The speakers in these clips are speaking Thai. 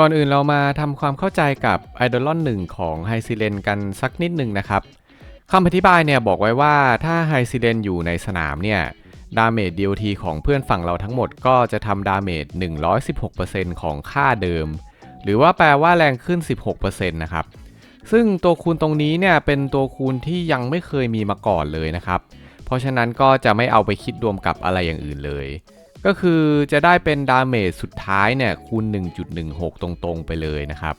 ก่อนอื่นเรามาทำความเข้าใจกับไอดอลอนหนึ่งของไฮซิเลนกันสักนิดหนึ่งนะครับคำอธิบายเนี่ยบอกไว้ว่าถ้าไฮซิเลนอยู่ในสนามเนี่ยดาเมจ DOT ของเพื่อนฝั่งเราทั้งหมดก็จะทำดาเมจ 116%ของค่าเดิม หรือว่าแปลว่าแรงขึ้น 16%นะครับ ซึ่งตัวคูณตรงนี้เนี่ยเป็นตัวคูณที่ยังไม่เคยมีมาก่อนเลยนะครับ เพราะฉะนั้นก็จะไม่เอาไปคิดรวมกับอะไรอย่างอื่นเลย ก็คือจะได้เป็นดาเมจสุดท้ายเนี่ยคูณ 1.16 ตรงๆ ไปเลยนะครับ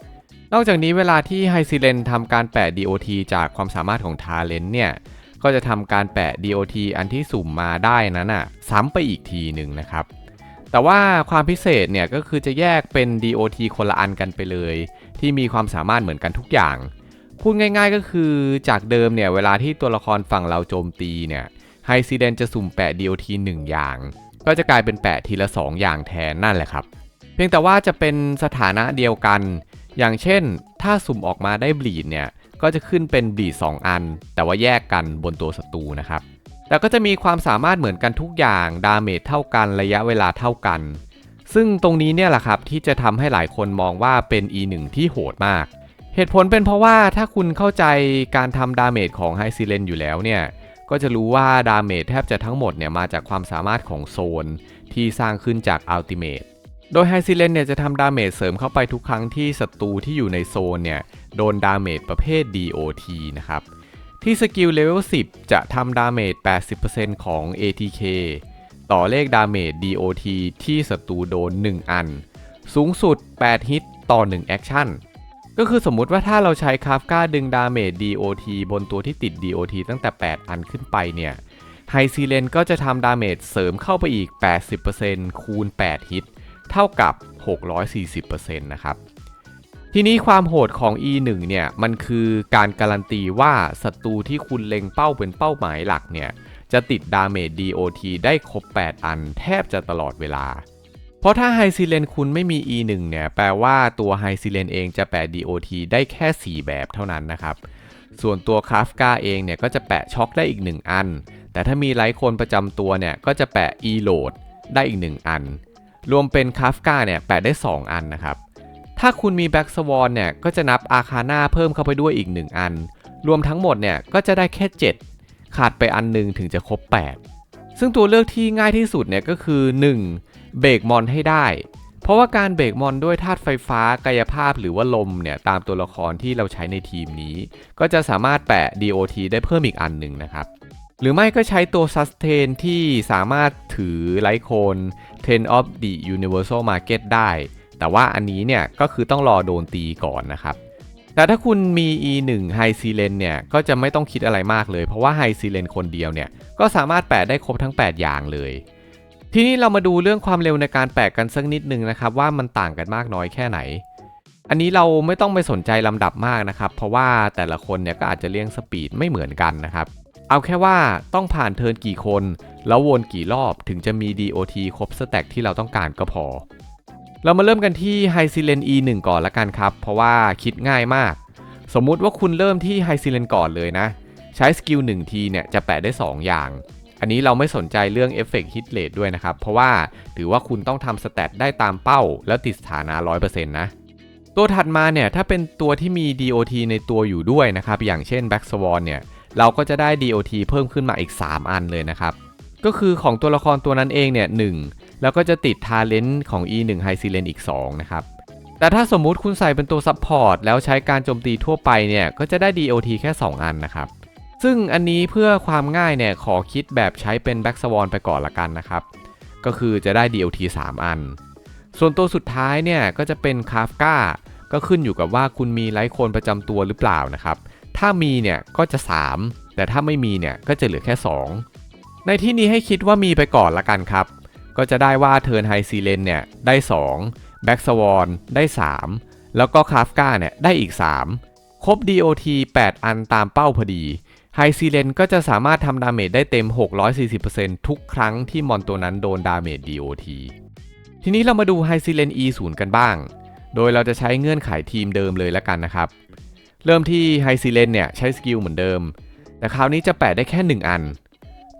นอกจากนี้เวลาที่ไฮซิเลนทำการแปะ DOT จากความสามารถของทาเลนเนี่ย ก็จะทำการแปะ DOT อันที่สุ่มมาได้นั้นอะซ้ำไปอีกทีหนึ่งนะครับ แต่ว่าความพิเศษเนี่ยก็คือจะแยกเป็น DOT คนละอันกันไปเลย ที่มีความสามารถเหมือนกันทุกอย่าง พูดง่ายๆก็คือจากเดิมเนี่ยเวลาที่ตัวละครฝั่งเราโจมตีเนี่ยไฮซิเดนจะสุ่มแปะ DOT 1 อย่าง ก็จะกลายเป็นแปะทีละ 2 อย่างแทนนั่นแหละครับ เพียงแต่ว่าจะเป็นสถานะเดียวกัน อย่างเช่น ถ้าสุ่มออกมาได้บลีดเนี่ยก็จะขึ้นเป็นบลีด2อัน แต่ว่าแยกกันบนตัวศัตรูนะครับแต่ก็จะมีความสามารถเหมือนกันทุกอย่างดาเมจเท่ากันระยะเวลาเท่ากัน ซึ่งตรงนี้เนี่ยแหละครับที่จะทำให้หลายคนมองว่าเป็น E1 ที่โหดมาก เหตุผลเป็นเพราะว่าถ้าคุณเข้าใจการทำดาเมจของไฮซิเลนอยู่แล้วเนี่ย ก็จะรู้ว่าดาเมจแทบจะทั้งหมดเนี่ยมาจากความสามารถของโซนที่สร้างขึ้นจากอัลติเมทโดยไฮซิเลนเนี่ยจะทำดาเมจเสริมเข้าไปทุกครั้งที่ศัตรูที่อยู่ในโซนเนี่ยโดนดาเมจประเภท DOT นะครับ ที่สกิลเลเวล 10 จะทำดาเมจ 80%ของ ATK ต่อเลขดาเมจ DOT ที่ศัตรูโดน 1 อัน สูงสุด 8 ฮิตต่อ 1 แอคชั่น ก็คือสมมุติว่าถ้าเราใช้คาฟก้าดึงดาเมจ DOT บนตัวที่ติด DOT ตั้งแต่ 8 อันขึ้นไปเนี่ยไฮซีเลนก็จะทำดาเมจเสริมเข้าไปอีก 80%คูณ 8 ฮิต เท่ากับ 640%นะครับ ทีนี้ความโหดของ E1 เนี่ย มันคือการการันตีว่าศัตรูที่คุณเล็งเป้าเป็นเป้าหมายหลักเนี่ย จะติดดาเมจ DOT ได้ครบ 8 อันแทบจะตลอดเวลา เพราะถ้าไฮซิเลนคุณไม่มี E1 เนี่ย แปลว่าตัวไฮซิเลนเองจะแปะ DOT ได้แค่ 4 แบบเท่านั้นนะครับ ส่วนตัวคาฟกาเองเนี่ยก็จะแปะช็อคได้อีก 1 อัน แต่ถ้ามีไลท์คนประจำตัวเนี่ย ก็จะแปะ E-load ได้อีก 1 อัน รวมเป็นคาฟกาเนี่ยแปะได้ 2 อันนะครับ ถ้าคุณมีแบ็กสวอนเนี่ยก็จะนับอาคาน่าเพิ่มเข้าไปด้วยอีก 1 อัน รวมทั้งหมดเนี่ยก็จะได้แค่ 7 ขาดไปอันหนึงถึงจะครบ 8 ซึ่งตัวเลือกที่ง่ายที่สุดเนี่ยก็คือ 1. เบรกมอนให้ได้ เพราะว่าการเบรกมอนด้วยธาตุไฟฟ้ากายภาพหรือว่าลมเนี่ยตามตัวละครที่เราใช้ในทีมนี้ ก็จะสามารถแปะ DOT ได้เพิ่มอีกอันหนึ่งนะครับ หรือไม่ก็ใช้ตัว Sustain ที่สามารถถือไลโคน10 of the Universal Market ได้ แต่ว่าอันนี้เนี่ยก็คือต้องรอโดนตีก่อนนะครับแต่ถ้าคุณมี E1 High s e l e n เนี่ยก็จะไม่ต้องคิดอะไรมากเลย เพราะว่า High s e l e n คนเดียวเนี่ยก็สามารถแปะได้ครบทั้ง 8 อย่างเลย ทีนี้เรามาดูเรื่องความเร็วในการแปะกันสักนิดนึงนะครับว่ามันต่างกันมากน้อยแค่ไหน อันนี้เราไม่ต้องไปสนใจลำดับมากนะครับ เพราะว่าแต่ละคนเนี่ยก็อาจจะเลี้ยงสปีดไม่เหมือนกันนะครับ เอาแค่ว่าต้องผ่านเทิร์นกี่คน แล้ววนกี่รอบถึงจะมี DOT ครบสแต็กที่เราต้องการก็พอ เรามาเริ่มกันที่ h i ซิเลน E1 ก่อนละกันครับ เพราะว่าคิดง่ายมาก สมมุติว่าคุณเริ่มที่ h i ซิเลนก่อนเลยนะ ใช้สกิล1ทีเนี่ยจะแปะได้ 2 อย่าง อันนี้เราไม่สนใจเรื่องเอฟเฟกต์ฮิตเลทด้วยนะครับ เพราะว่าถือว่าคุณต้องทำสแตทได้ตามเป้า แล้วติดสถานะ 100%นะตัวถัดมาเนี่ยถ้าเป็นตัวที่มี DOT ในตัวอยู่ด้วยนะครับ อย่างเช่น Black Swan เนี่ยเราก็จะได้ DOT เพิ่มขึ้นมาอีก 3 อันเลยนะครับ ก็คือของตัวละครตัวนั้นเองเนี่ย1แล้วก็จะติด Talent ของ E1 High s e l e n อีก 2 นะครับ แต่ถ้าสมมุติคุณใส่เป็นตัว Support แล้วใช้การโจมตีทั่วไปเนี่ยก็จะได้ DOT แค่ 2 อันนะครับ ซึ่งอันนี้เพื่อความง่ายเนี่ยขอคิดแบบใช้เป็น Black Swan ไปก่อนละกันนะครับ ก็คือจะได้ DOT 3 อัน ส่วนตัวสุดท้ายเนี่ยก็จะเป็น Kafka ก็ขึ้นอยู่กับว่าคุณมีไลท์โคนประจำตัวหรือเปล่านะครับ ถ้ามีเนี่ยก็จะ 3 แต่ถ้าไม่มีเนี่ยก็จะเหลือแค่ 2 ในที่นี้ให้คิดว่ามีไปก่อนละกันครับ ก็จะได้ว่าเทิร์นไฮซีเลนเนี่ยได้ 2 แบ็กสวอนได้ 3 แล้วก็คาฟกาเนี่ยได้อีก 3 ครบ DOT 8 อันตามเป้าพอดี ไฮซีเลนก็จะสามารถทำดาเมจได้เต็ม 640%ทุกครั้งที่มอนตัวนั้นโดนดาเมจ DOT ทีนี้เรามาดูไฮซีเลน E0 กันบ้าง โดยเราจะใช้เงื่อนไขทีมเดิมเลยแล้วกันนะครับ เริ่มที่ไฮซีเลนเนี่ยใช้สกิลเหมือนเดิม แต่คราวนี้จะแปะได้แค่ 1 อัน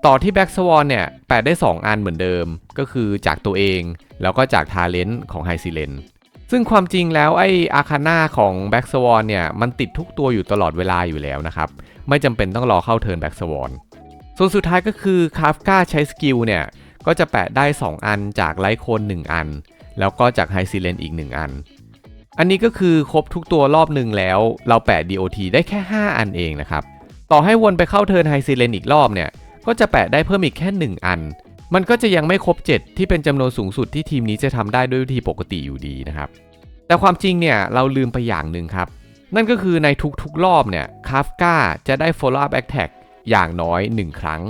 ต่อที่แบ็กสวอนเนี่ยแปะได้ 2 อันเหมือนเดิม ก็คือจากตัวเอง แล้วก็จากทาเลนต์ของไฮซีเลน ซึ่งความจริงแล้วไอ้อาคาน่าของแบ็กสวอนเนี่ย มันติดทุกตัวอยู่ตลอดเวลาอยู่แล้วนะครับ ไม่จำเป็นต้องรอเข้าเทิร์นแบ็กสวอนส่วนสุดท้ายก็คือคาฟกาใช้สกิลเนี่ย ก็จะแปะได้ 2 อันจากไลท์โคน1 อัน แล้วก็จากไฮซิเลนอีก 1 อัน อันนี้ก็คือครบทุกตัวรอบหนึ่งแล้ว เราแปะ DOT ได้แค่ 5 อันเองนะครับ ต่อให้วนไปเข้าเทิร์นไฮซิเลนอีกรอบเนี่ย ก็จะแปะได้เพิ่มอีกแค่ 1 อัน มันก็จะยังไม่ครบ 7 ที่เป็นจำนวนสูงสุดที่ทีมนี้จะทำได้ด้วยวิธีปกติอยู่ดีนะครับ แต่ความจริงเนี่ยเราลืมไปอย่างหนึ่งครับ นั่นก็คือในทุกๆรอบเนี่ยคาฟกาจะได้ follow up attack อย่างน้อย 1 ครั้ง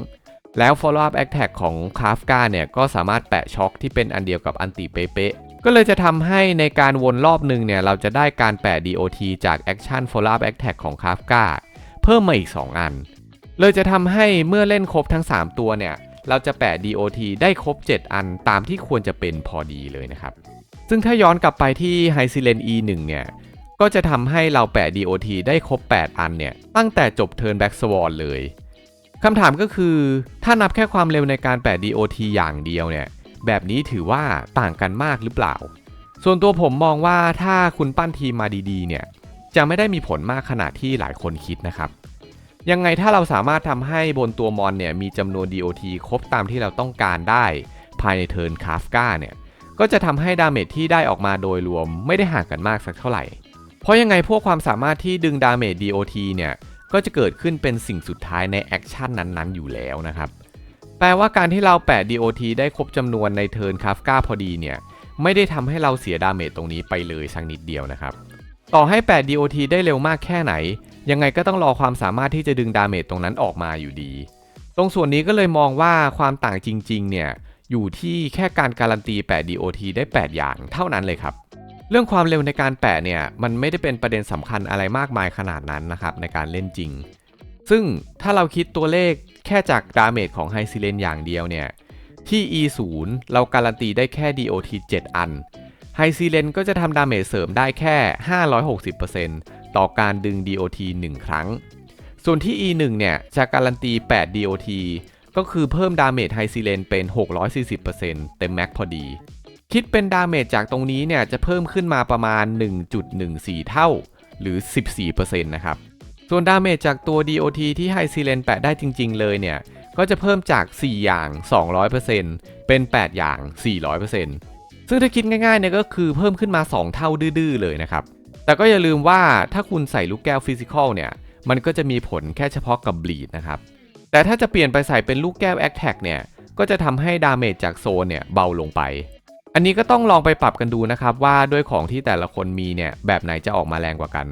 แล้ว follow up attack ของคาฟกาเนี่ยก็สามารถแปะช็อคที่เป็นอันเดียวกับอันติเป๊ะก็เลยจะทำให้ในการวนรอบหนึ่งเนี่ยเราจะได้การแปะ DOT จาก action follow up attack ของคาฟกาเพิ่มมาอีก 2 อัน เลยจะทำให้เมื่อเล่นครบทั้ง 3 ตัวเนี่ย เราจะแปะ DOT ได้ครบ 7 อันตามที่ควรจะเป็นพอดีเลยนะครับ ซึ่งถ้าย้อนกลับไปที่ h y s i l e n E1 เนี่ย ก็จะทำให้เราแปะ DOT ได้ครบ 8 อันเนี่ย ตั้งแต่จบเทิร์นแบ็กสวอนเลยคำถามก็คือถ้านับแค่ความเร็วในการแปะ DOT อย่างเดียวเนี่ย แบบนี้ถือว่าต่างกันมากหรือเปล่า ส่วนตัวผมมองว่าถ้าคุณปั้นทีมมาดีๆ เนี่ย จะไม่ได้มีผลมากขนาดที่หลายคนคิดนะครับ ยังไงถ้าเราสามารถทำให้บนตัวมอนเนี่ยมีจำนวน DOT ครบตามที่เราต้องการได้ ภายในเทิร์นคาฟก้าเนี่ยก็จะทำให้ดาเมจที่ได้ออกมาโดยรวมไม่ได้ห่างกันมากสักเท่าไหร่ เพราะยังไงพวกความสามารถที่ดึงดาเมจ DOT เนี่ยก็จะเกิดขึ้นเป็นสิ่งสุดท้ายในแอคชั่นนั้นๆ อยู่แล้วนะครับ แปลว่าการที่เราแปะ DOT ได้ครบจำนวนในเทิร์นคาฟก้าพอดีเนี่ยไม่ได้ทำให้เราเสียดาเมจตรงนี้ไปเลยสักนิดเดียวนะครับ ต่อให้แปะ DOT ได้เร็วมากแค่ไหน ยังไงก็ต้องรอความสามารถที่จะดึงดาเมจตรงนั้นออกมาอยู่ดี ตรงส่วนนี้ก็เลยมองว่าความต่างจริง ๆ เนี่ย อยู่ที่แค่การการันตีแปะ DOT ได้ 8 อย่างเท่านั้นเลยครับ เรื่องความเร็วในการแปะเนี่ย มันไม่ได้เป็นประเด็นสำคัญอะไรมากมายขนาดนั้นนะครับในการเล่นจริง ซึ่งถ้าเราคิดตัวเลขแค่จากดาเมจของไฮซิเลนอย่างเดียวเนี่ย ที่ E0 เราการันตีได้แค่ DOT 7 อันไฮซิเลนก็จะทำดาเมจเสริมได้แค่ 560% ต่อการดึง DOT 1 ครั้ง ส่วนที่ E1 เนี่ยจะการันตี 8 DOT ก็คือเพิ่มดาเมจไฮซิเลนเป็น 640%เต็มแม็กพอดี คิดเป็นดาเมจจากตรงนี้เนี่ยจะเพิ่มขึ้นมาประมาณ 1.14 เท่า หรือ 14%นะครับ ส่วนดาเมจจากตัว DOT ที่ไฮซิเลนแปะได้จริง ๆ เลยเนี่ย ก็จะเพิ่มจาก 4 อย่าง 200%เป็น 8 อย่าง 400%ซึ่งถ้าคิดง่ายๆเนี่ยก็คือเพิ่มขึ้นมา 2 เท่าดื้อๆเลยนะครับ แต่ก็อย่าลืมว่าถ้าคุณใส่ลูกแก้วฟิสิกอลเนี่ย มันก็จะมีผลแค่เฉพาะกับบลีดนะครับ แต่ถ้าจะเปลี่ยนไปใส่เป็นลูกแก้วแอคแท็กเนี่ย ก็จะทำให้ดาเมจจากโซนเนี่ยเบาลงไป อันนี้ก็ต้องลองไปปรับกันดูนะครับว่าด้วยของที่แต่ละคนมีเนี่ยแบบไหนจะออกมาแรงกว่ากัน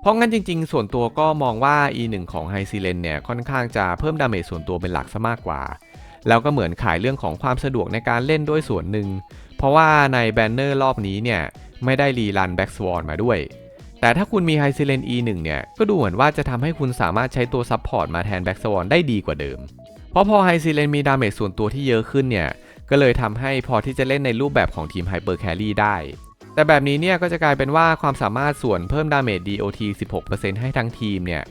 เพราะงั้นจริงๆ ส่วนตัวก็มองว่า E1 ของไฮซิเลนเนี่ยค่อนข้างจะเพิ่มดาเมจส่วนตัวเป็นหลักซะมากกว่า แล้วก็เหมือนขายเรื่องของความสะดวกในการเล่นด้วยส่วนหนึ่ง เพราะว่าในแบนเนอร์รอบนี้เนี่ย ไม่ได้รีรันแบ็กสวอนมาด้วย แต่ถ้าคุณมีไฮซิเลน E1 เนี่ย ก็ดูเหมือนว่าจะทำให้คุณสามารถใช้ตัวซับพอร์ตมาแทนแบ็กสวอนได้ดีกว่าเดิม เพราะพอไฮซิเลนมีดาเมจส่วนตัวที่เยอะขึ้นเนี่ย ก็เลยทำให้พอที่จะเล่นในรูปแบบของทีมไฮเปอร์แครี่ได้ แต่แบบนี้เนี่ยก็จะกลายเป็นว่าความสามารถส่วนเพิ่มดาเมจ DOT 16%ให้ทั้งทีมเนี่ย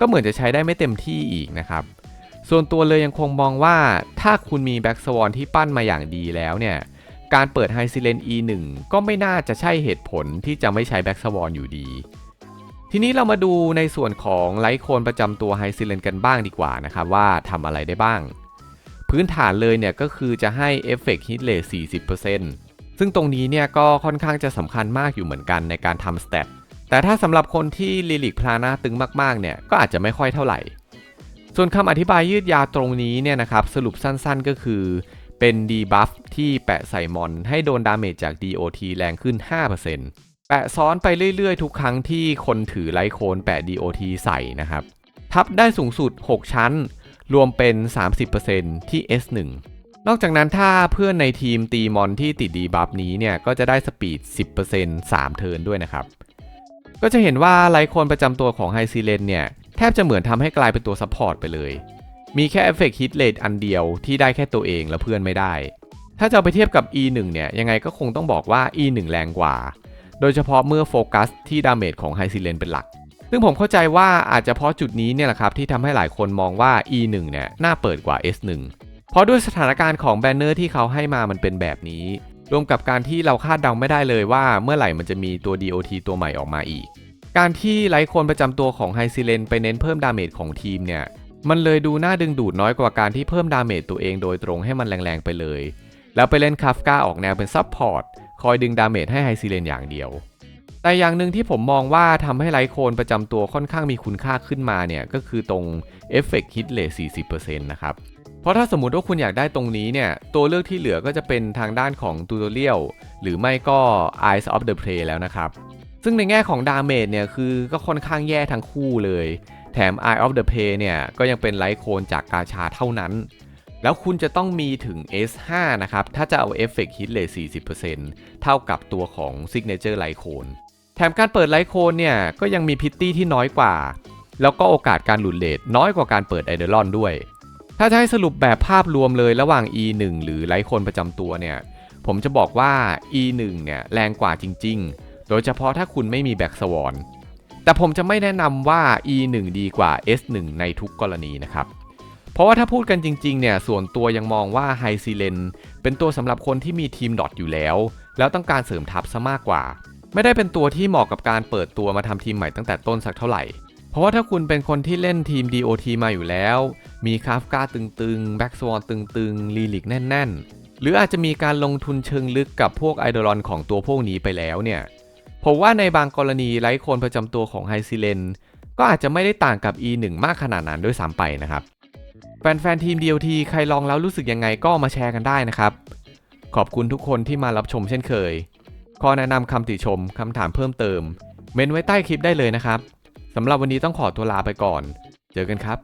ก็เหมือนจะใช้ได้ไม่เต็มที่อีกนะครับส่วนตัวเลยยังคงมองว่าถ้าคุณมีแบ็กสวอนที่ปั้นมาอย่างดีแล้วเนี่ย การเปิดไฮซิเลน E1 ก็ไม่น่าจะใช่เหตุผลที่จะไม่ใช้แบ็กสวอนอยู่ดี ทีนี้เรามาดูในส่วนของไลท์โคนประจำตัวไฮซิเลนกันบ้างดีกว่านะครับว่าทำอะไรได้บ้าง พื้นฐานเลยเนี่ยก็คือจะให้เอฟเฟกต์ฮิตเลท40%ซึ่งตรงนี้เนี่ยก็ค่อนข้างจะสำคัญมากอยู่เหมือนกันในการทำสเตตแต่ถ้าสำหรับคนที่ลิลิกพลานาตึงมากๆเนี่ยก็อาจจะไม่ค่อยเท่าไหร่ ส่วนคำอธิบายยืดยาวตรงนี้เนี่ยนะครับสรุปสั้นๆก็คือ เป็นดีบัฟที่แปะใส่มอน ให้โดนดาเมจจาก DOT แรงขึ้น 5%แปะซ้อนไปเรื่อยๆ ทุกครั้งที่คนถือไลโคนแปะ DOT ใส่นะครับ ทับได้สูงสุด 6 ชั้น รวมเป็น 30%ที่ S1 นอกจากนั้นถ้าเพื่อนในทีมตีมอนที่ติดดีบัฟนี้เนี่ย ก็จะได้สปีด 10% 3 เทิร์นด้วยนะครับ ก็จะเห็นว่าไลโคนประจำตัวของไฮซิเลนเนี่ย แทบจะเหมือนทำให้กลายเป็นตัวซัพพอร์ตไปเลย มีแค่เอฟเฟกต์ฮิตเลทอันเดียวที่ได้แค่ตัวเองและเพื่อนไม่ได้ ถ้าจะเอาไปเทียบกับ E1 เนี่ยยังไงก็คงต้องบอกว่า E1 แรงกว่า โดยเฉพาะเมื่อโฟกัสที่ดาเมจของไฮซิเลนเป็นหลัก ซึ่งผมเข้าใจว่าอาจจะเพราะจุดนี้เนี่ยแหละครับที่ทำให้หลายคนมองว่า E1 เนี่ยน่าเปิดกว่า S1 เพราะด้วยสถานการณ์ของแบนเนอร์ที่เขาให้มามันเป็นแบบนี้ รวมกับการที่เราคาดเดาไม่ได้เลยว่าเมื่อไหร่มันจะมีตัว DOT ตัวใหม่ออกมาอีก การที่ไลท์โคนประจำตัวของไฮซิเลนไปเน้นเพิ่มดาเมจของทีมเนี่ย มันเลยดูน่าดึงดูดน้อยกว่าการที่เพิ่มดาเมจตัวเองโดยตรงให้มันแรงๆไปเลย แล้วไปเล่นคาฟกาออกแนวเป็นซับพอร์ตคอยดึงดาเมจให้ไฮซิเลนอย่างเดียว แต่อย่างหนึ่งที่ผมมองว่าทำให้ไลโคนประจำตัวค่อนข้างมีคุณค่าขึ้นมาเนี่ยก็คือตรงเอฟเฟกต์ฮิตเลท40%นะครับเพราะถ้าสมมติว่าคุณอยากได้ตรงนี้เนี่ย ตัวเลือกที่เหลือก็จะเป็นทางด้านของตูตเรียลหรือไม่ก็ Eyes of the Prey แล้วนะครับ ซึ่งในแง่ของดาเมจเนี่ยคือก็ค่อนข้างแย่ทั้งคู่เลย แถม Eye of the Prey เนี่ย ก็ยังเป็นไลท์โคนจากกาชาเท่านั้น แล้วคุณจะต้องมีถึง S5 นะครับ ถ้าจะเอาเอฟเฟกต์ฮิตเลท40%เท่ากับตัวของ Signature ไลท์โคนแถมการเปิดไลท์โคนเนี่ย ก็ยังมีพิตตี้ที่น้อยกว่า แล้วก็โอกาสการหลุดเลทน้อยกว่าการเปิดไอเดลอนด้วย ถ้าจะให้สรุปแบบภาพรวมเลยระหว่าง E1 หรือไลท์โคนประจำตัวเนี่ย ผมจะบอกว่า E1 เนี่ยแรงกว่าจริง ๆ โดยเฉพาะถ้าคุณไม่มีแบ็กสวอน แต่ผมจะไม่แนะนำว่า E1 ดีกว่า S1 ในทุกกรณีนะครับ เพราะว่าถ้าพูดกันจริงๆเนี่ยส่วนตัวยังมองว่าไฮซีเลนเป็นตัวสำหรับคนที่มีทีมดอทอยู่แล้ว แล้วต้องการเสริมทัพซะมากกว่า ไม่ได้เป็นตัวที่เหมาะกับการเปิดตัวมาทำทีมใหม่ตั้งแต่ต้นสักเท่าไหร่ เพราะว่าถ้าคุณเป็นคนที่เล่นทีม DOT มาอยู่แล้ว มีคาฟกาตึงๆแบ็กสวอนตึงๆลีลิกแน่น ๆ หรืออาจจะมีการลงทุนเชิงลึกกับพวกไอดอลอนของตัวพวกนี้ไปแล้วเนี่ย ผมว่าในบางกรณีไลท์โคนประจำตัวของไฮซิเลนก็อาจจะไม่ได้ต่างกับ E1 มากขนาดนั้นด้วยซ้ำไปนะครับ แฟนๆ ทีม DOT ใครลองแล้วรู้สึกยังไงก็มาแชร์กันได้นะครับ ขอบคุณทุกคนที่มารับชมเช่นเคย ขอแนะนำคำติชมคำถามเพิ่มเติม เมนไว้ใต้คลิปได้เลยนะครับสำหรับวันนี้ต้องขอตัวลาไปก่อน เจอกันครับ